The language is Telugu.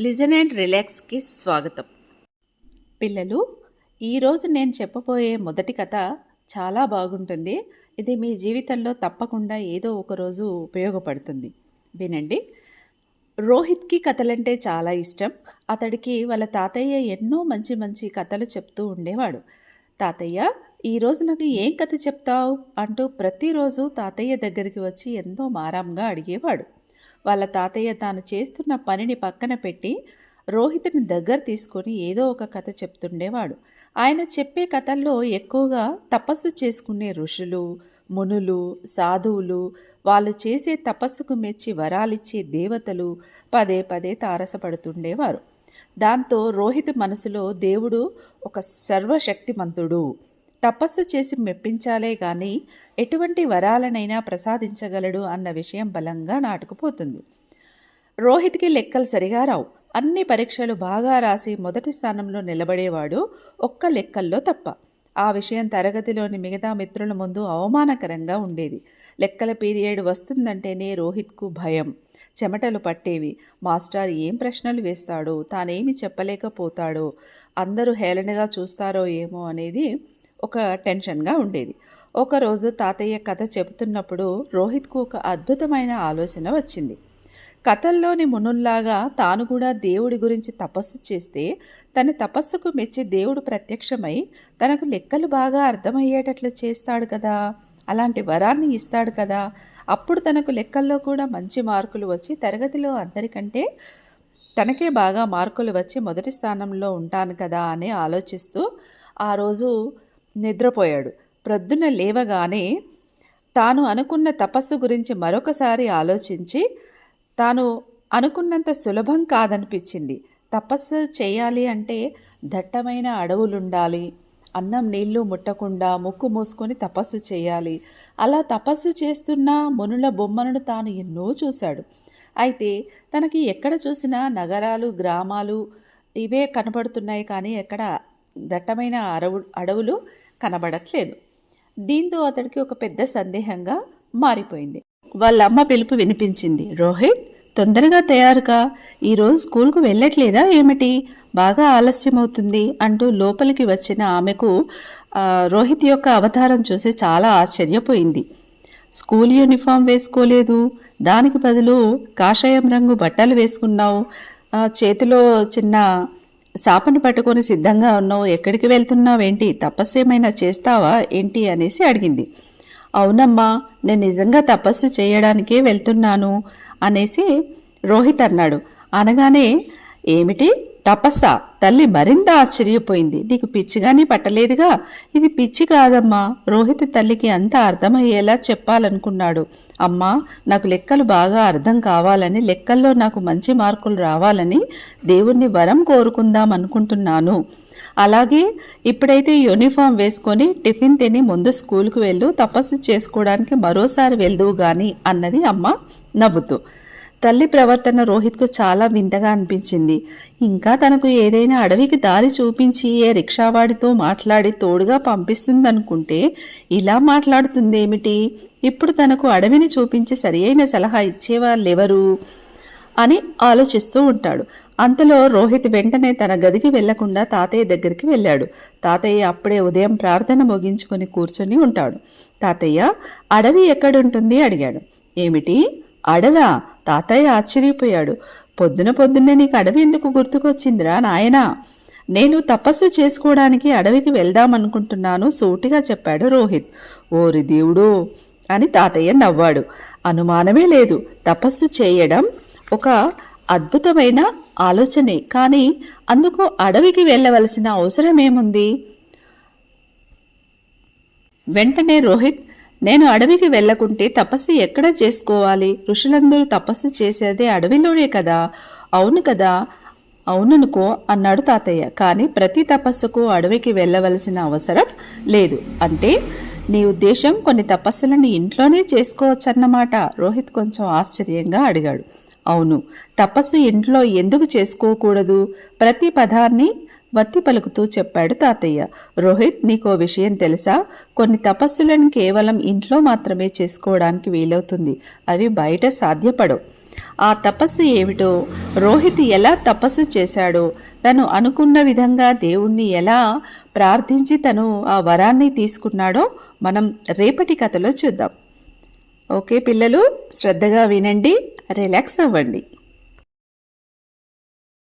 లిజన్ అండ్ రిలాక్స్కి స్వాగతం. పిల్లలు ఈరోజు నేను చెప్పబోయే మొదటి కథ చాలా బాగుంటుంది. ఇది మీ జీవితంలో తప్పకుండా ఏదో ఒక రోజు ఉపయోగపడుతుంది. వినండి. రోహిత్కి కథలంటే చాలా ఇష్టం. అతడికి వాళ్ళ తాతయ్య ఎన్నో మంచి మంచి కథలు చెప్తూ ఉండేవాడు. తాతయ్య ఈరోజు నాకు ఏం కథ చెప్తావు? అంటూ ప్రతిరోజు తాతయ్య దగ్గరికి వచ్చి ఎంతో మారాంగా అడిగేవాడు. వాళ్ళ తాతయ్య తాను చేస్తున్న పనిని పక్కన పెట్టి రోహిత్ని దగ్గర తీసుకొని ఏదో ఒక కథ చెప్తుండేవాడు. ఆయన చెప్పే కథల్లో ఎక్కువగా తపస్సు చేసుకునే ఋషులు మునులు సాధువులు వాళ్ళు చేసే తపస్సుకు మెచ్చి వరాలిచ్చే దేవతలు పదే పదే తారసపడుతుండేవారు. దాంతో రోహిత్ మనసులో దేవుడు ఒక సర్వశక్తిమంతుడు. తపస్సు చేసి మెప్పించాలే గాని ఎటువంటి వరాలనైనా ప్రసాదించగలడు అన్న విషయం బలంగా నాటుకుపోతుంది. రోహిత్కి లెక్కలు సరిగా రావు. అన్ని పరీక్షలు బాగా రాసి మొదటి స్థానంలో నిలబడేవాడు ఒక్క లెక్కల్లో తప్ప. ఆ విషయం తరగతిలోని మిగతా మిత్రుల ముందు అవమానకరంగా ఉండేది. లెక్కల పీరియడ్ వస్తుందంటేనే రోహిత్కు భయం. చెమటలు పట్టేవి. మాస్టర్ ఏం ప్రశ్నలు వేస్తాడో తానేమి చెప్పలేకపోతాడో అందరూ హేళనగా చూస్తారో ఏమో అనేది ఒక టెన్షన్గా ఉండేది. ఒకరోజు తాతయ్య కథ చెబుతున్నప్పుడు రోహిత్కు ఒక అద్భుతమైన ఆలోచన వచ్చింది. కథల్లోని మునుల్లాగా తాను కూడా దేవుడి గురించి తపస్సు చేస్తే తన తపస్సుకు మెచ్చి దేవుడు ప్రత్యక్షమై తనకు లెక్కలు బాగా అర్థమయ్యేటట్లు చేస్తాడు కదా అలాంటి వరాన్ని ఇస్తాడు కదా అప్పుడు తనకు లెక్కల్లో కూడా మంచి మార్కులు వచ్చి తరగతిలో అందరికంటే తనకే బాగా మార్కులు వచ్చి మొదటి స్థానంలో ఉంటాను కదా అని ఆలోచిస్తూ ఆ రోజు నిద్రపోయాడు. ప్రొద్దున లేవగానే తాను అనుకున్న తపస్సు గురించి మరొకసారి ఆలోచించి తాను అనుకున్నంత సులభం కాదనిపించింది. తపస్సు చేయాలి అంటే దట్టమైన అడవులుండాలి అన్నం నీళ్ళు ముట్టకుండా ముక్కు మూసుకొని తపస్సు చేయాలి. అలా తపస్సు చేస్తున్న మునుల బొమ్మలను తాను ఎన్నో చూశాడు. అయితే తనకి ఎక్కడ చూసినా నగరాలు గ్రామాలు ఇవే కనపడుతున్నాయి కానీ ఎక్కడ దట్టమైన అడవు అడవులు కనబడట్లేదు. దీంతో అతడికి ఒక పెద్ద సందేహంగా మారిపోయింది. వాళ్ళ అమ్మ పిలుపు వినిపించింది. రోహిత్ తొందరగా తయారుగా ఈరోజు స్కూల్కు వెళ్ళట్లేదా ఏమిటి? బాగా ఆలస్యమవుతుంది అంటూ లోపలికి వచ్చిన ఆమెకు రోహిత్ యొక్క అవతారం చూసి చాలా ఆశ్చర్యపోయింది. స్కూల్ యూనిఫామ్ వేసుకోలేదు. దానికి బదులు కాషాయం రంగు బట్టలు వేసుకున్నావు. చేతిలో చిన్న శాపను పట్టుకొని సిద్ధంగా ఉన్నావు ఎక్కడికి వెళ్తున్నావేంటి తపస్సు ఏమైనా చేస్తావా ఏంటి అనేసి అడిగింది. అవునమ్మా నేను నిజంగా తపస్సు చేయడానికే వెళ్తున్నాను అనేసి రోహిత్ అన్నాడు. అనగానే ఏమిటి? తపస్స? తల్లి మరింత ఆశ్చర్యపోయింది. నీకు పిచ్చిగానే పట్టలేదుగా? ఇది పిచ్చి కాదమ్మా. రోహిత్ తల్లికి అంత అర్థమయ్యేలా చెప్పాలనుకున్నాడు. అమ్మా నాకు లెక్కలు బాగా అర్థం కావాలని లెక్కల్లో నాకు మంచి మార్కులు రావాలని దేవుణ్ణి వరం కోరుకుందాం అనుకుంటున్నాను. అలాగే ఇప్పుడైతే యూనిఫామ్ వేసుకొని టిఫిన్ తిని ముందు స్కూల్కి వెళ్ళు తపస్సు చేసుకోవడానికి మరోసారి వెళ్దువు గాని అన్నది అమ్మ నవ్వుతూ. తల్లి ప్రవర్తన రోహిత్కు చాలా వింతగా అనిపించింది. ఇంకా తనకు ఏదైనా అడవికి దారి చూపించి ఏ రిక్షావాడితో మాట్లాడి తోడుగా పంపిస్తుందనుకుంటే ఇలా మాట్లాడుతుందేమిటి? ఇప్పుడు తనకు అడవిని చూపించి సరియైన సలహా ఇచ్చేవాళ్ళెవరు? అని ఆలోచిస్తూ ఉంటాడు. అంతలో రోహిత్ వెంటనే తన గదికి వెళ్ళకుండా తాతయ్య దగ్గరికి వెళ్ళాడు. తాతయ్య అప్పుడే ఉదయం ప్రార్థన ముగించుకొని కూర్చొని ఉంటాడు. తాతయ్య అడవి ఎక్కడుంటుంది? అడిగాడు. ఏమిటి? అడవా? తాతయ్య ఆశ్చర్యపోయాడు. పొద్దున పొద్దున్నే నీకు అడవి ఎందుకు గుర్తుకొచ్చిందిరా నాయనా? నేను తపస్సు చేసుకోవడానికి అడవికి వెళ్దామనుకుంటున్నాను సూటిగా చెప్పాడు రోహిత్. ఓరి దేవుడు! అని తాతయ్య నవ్వాడు. అనుమానమే లేదు. తపస్సు చేయడం ఒక అద్భుతమైన ఆలోచనే. కానీ అందుకు అడవికి వెళ్ళవలసిన అవసరమేముంది? వెంటనే రోహిత్ నేను అడవికి వెళ్ళకుంటే తపస్సు ఎక్కడ చేసుకోవాలి? ఋషులందరూ తపస్సు చేసేదే అడవిలోనే కదా? అవును కదా? అవుననుకో అన్నాడు తాతయ్య. కానీ ప్రతి తపస్సుకు అడవికి వెళ్ళవలసిన అవసరం లేదు. అంటే నీ ఉద్దేశం కొన్ని తపస్సులను ఇంట్లోనే చేసుకోవచ్చన్నమాట? రోహిత్ కొంచెం ఆశ్చర్యంగా అడిగాడు. అవును. తపస్సు ఇంట్లో ఎందుకు చేసుకోకూడదు? ప్రతి పదాన్ని వత్తి పలుకుతూ చెప్పాడు తాతయ్య. రోహిత్ నీకో విషయం తెలుసా? కొన్ని తపస్సులను కేవలం ఇంట్లో మాత్రమే చేసుకోవడానికి వీలవుతుంది. అవి బయట సాధ్యపడవు. ఆ తపస్సు ఏమిటో? రోహిత్ ఎలా తపస్సు చేశాడో? తను అనుకున్న విధంగా దేవుణ్ణి ఎలా ప్రార్థించి తను ఆ వరాన్ని తీసుకున్నాడో మనం రేపటి కథలో చూద్దాం. ఓకే పిల్లలు శ్రద్ధగా వినండి రిలాక్స్ అవ్వండి.